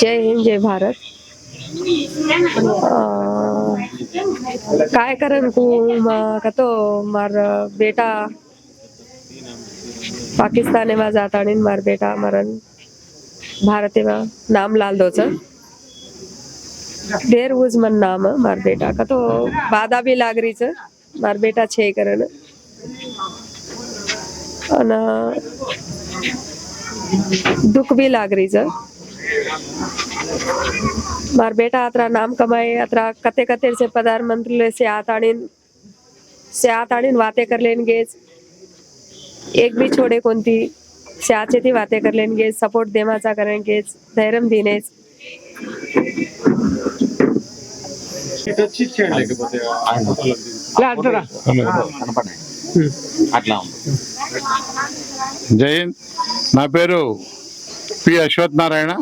जय हिंद जय भारत. काय करन को कतो? मार बेटा. पाकिस्तान मा जाता मार बेटा मरन भारत नाम लाल दोचा. દેર ઉજ મન નામ હે માર બેટા કતો બાધા બી લાગ રહી છે માર બેટા છે કરન અને દુઃખ બી લાગ રહી છે मार बेटा अतरा नाम कमाए अतरा कते कते से प्रधानमंत्री से आताड़ीन से आताड़ीन बातें कर लेंगे एक भी छोड़े कोणती से आचे थी बातें कर लेंगे सपोर्ट देवाचा करेंगे धैर्य देने అట్లా జయంత్ నా పేరు పి అశ్వత్ నారాయణ.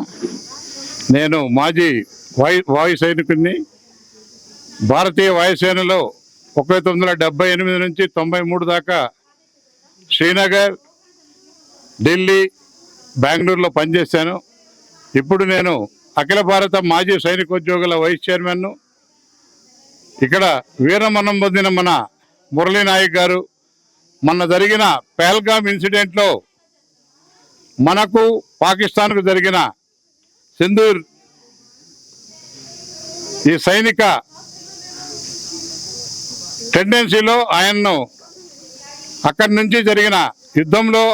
నేను మాజీ వాయు వాయు సైనికుడిని భారతీయ వాయుసేనలో ఒక తొమ్మిది వందల డెబ్బై ఎనిమిది నుంచి తొంభై మూడు దాకా శ్రీనగర్ ఢిల్లీ బెంగళూరులో పనిచేశాను. ఇప్పుడు నేను అఖిల భారత మాజీ సైనికోద్యోగుల వైస్ చైర్మన్ను ఇక్కడ వీరమరణం పొందిన మన మురళీ నాయక్ గారు మొన్న జరిగిన పెహల్గామ్ ఇన్సిడెంట్లో మనకు పాకిస్తాన్కు జరిగిన సింధూర్ ఈ సైనిక టెండెన్సీలో ఆయన్ను అక్కడి నుంచి జరిగిన యుద్ధంలో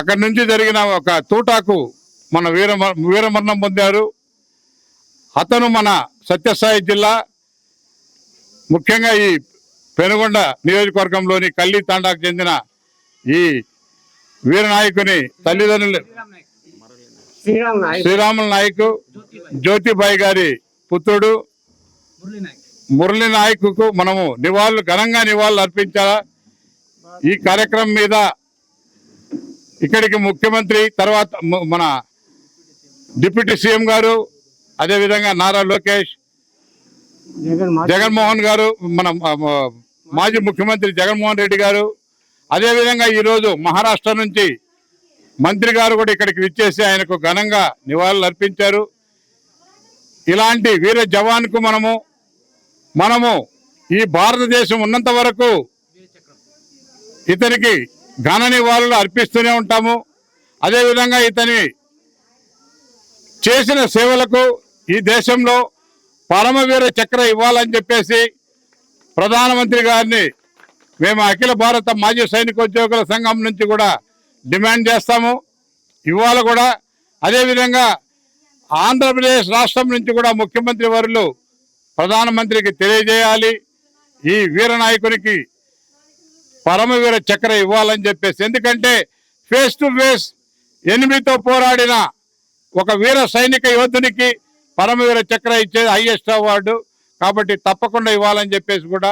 అక్కడి నుంచి జరిగిన ఒక తూటాకు మన వీర వీరమరణం పొందారు. అతను మన సత్యసాయి జిల్లా ముఖ్యంగా ఈ పెనుగొండ నియోజకవర్గంలోని కల్లి తాండాకు చెందిన ఈ వీరనాయకుని తల్లిదండ్రులు శ్రీరాముల నాయక్ జ్యోతిబాయి గారి పుత్రుడు మురళి నాయకుకు మనము నివాళులు ఘనంగా నివాళులు అర్పించాలా? ఈ కార్యక్రమం మీద ఇక్కడికి ముఖ్యమంత్రి తర్వాత మన డిప్యూటీ సీఎం గారు అదేవిధంగా నారా లోకేష్ జగన్మోహన్ గారు మన మాజీ ముఖ్యమంత్రి జగన్మోహన్ రెడ్డి గారు అదేవిధంగా ఈరోజు మహారాష్ట్ర నుంచి మంత్రి గారు కూడా ఇక్కడికి విచ్చేసి ఆయనకు ఘనంగా నివాళులు అర్పించారు. ఇలాంటి వీర జవాన్కు మనము మనము ఈ భారతదేశం ఉన్నంత వరకు ఇతనికి ఘన నివాళులు అర్పిస్తూనే ఉంటాము. అదేవిధంగా ఇతని చేసిన సేవలకు ఈ దేశంలో పరమవీర చక్ర ఇవ్వాలని చెప్పేసి ప్రధానమంత్రి గారిని మేము అఖిల భారత మాజీ సైనికోద్యోగుల సంఘం నుంచి కూడా డిమాండ్ చేస్తాము. ఇవాళ కూడా అదేవిధంగా ఆంధ్రప్రదేశ్ రాష్ట్రం నుంచి కూడా ముఖ్యమంత్రి వారులు ప్రధానమంత్రికి తెలియజేయాలి. ఈ వీర నాయకునికి పరమవీర చక్ర ఇవ్వాలని చెప్పేసి. ఎందుకంటే ఫేస్ టు ఫేస్ ఎనిమిదితో పోరాడిన ఒక వీర సైనిక యోధునికి పరమవీర చక్ర ఇచ్చేది హైయెస్ట్ అవార్డు కాబట్టి తప్పకుండా ఇవ్వాలని చెప్పేసి కూడా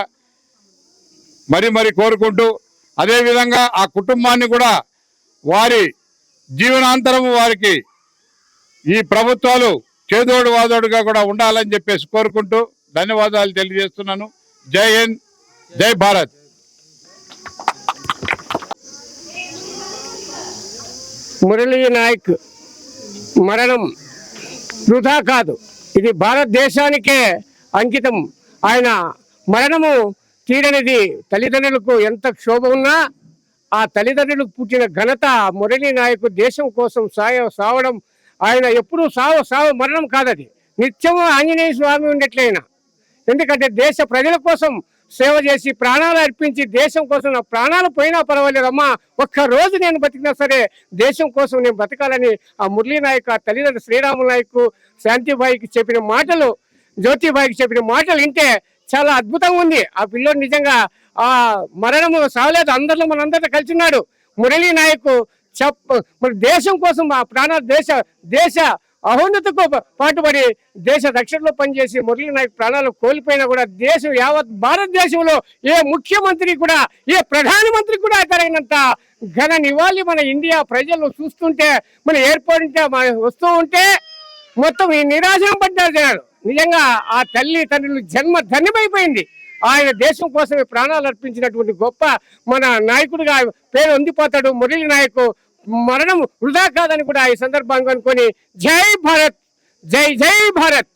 మరి మరి కోరుకుంటూ అదేవిధంగా ఆ కుటుంబాన్ని కూడా వారి జీవనాంతరం వారికి ఈ ప్రభుత్వాలు చేదోడు వాదోడుగా కూడా ఉండాలని చెప్పేసి కోరుకుంటూ ధన్యవాదాలు తెలియజేస్తున్నాను. జై హింద్ జై భారత్. మురళీ నాయక్ మరణం వృధా కాదు. ఇది భారతదేశానికే అంకితం. ఆయన మరణము తీరనిది తల్లిదండ్రులకు ఎంత క్షోభ ఉన్నా ఆ తల్లిదండ్రులకు పుట్టిన ఘనత మురళీ నాయకు దేశం కోసం సాయ సావడం. ఆయన ఎప్పుడూ సావు సావు మరణం కాదది. నిత్యము ఆంజనేయ స్వామి ఉండట్లయినా. ఎందుకంటే దేశ ప్రజల కోసం సేవ చేసి ప్రాణాలు అర్పించి దేశం కోసం నా ప్రాణాలు పోయినా పర్వాలేదమ్మా. ఒక్క రోజు నేను బతికినా సరే దేశం కోసం నేను బతకాలని ఆ మురళీ నాయక్ ఆ తల్లిదండ్రులు శ్రీరాములు నాయక్ శాంతిబాయికి చెప్పిన మాటలు జ్యోతిబాయికి చెప్పిన మాటలు వింటే చాలా అద్భుతంగా ఉంది. ఆ పిల్లోడు నిజంగా ఆ మరణము సావలేదు అందరిలో మనందరితో కలిసి ఉన్నాడు. మురళీ నాయక్ చెప్ మరి దేశం కోసం ఆ ప్రాణ దేశ దేశ అహోన్నతకు పాటుపడి దేశ రక్షణలో పనిచేసి మురళీ నాయక్ ప్రాణాలు కోల్పోయినా కూడా దేశం యావత్ భారతదేశంలో ఏ ముఖ్యమంత్రి కూడా ఏ ప్రధానమంత్రి కూడా తగినంత ఘన నివాళి మన ఇండియా ప్రజలు చూస్తుంటే మన ఎయిర్పోర్ట్ మన వస్తూ ఉంటే మొత్తం ఈ నిరాశం పడ్డారు జనాలు. నిజంగా ఆ తల్లి తండ్రులు జన్మ ధన్యమైపోయింది. ఆయన దేశం కోసమే ప్రాణాలు అర్పించినటువంటి గొప్ప మన నాయకుడిగా పేరు అందిపోతాడు మురళి నాయకు. మరణం వృధా కాదని కూడా ఈ సందర్భంగా అనుకొని జై భారత్ జై జై భారత్.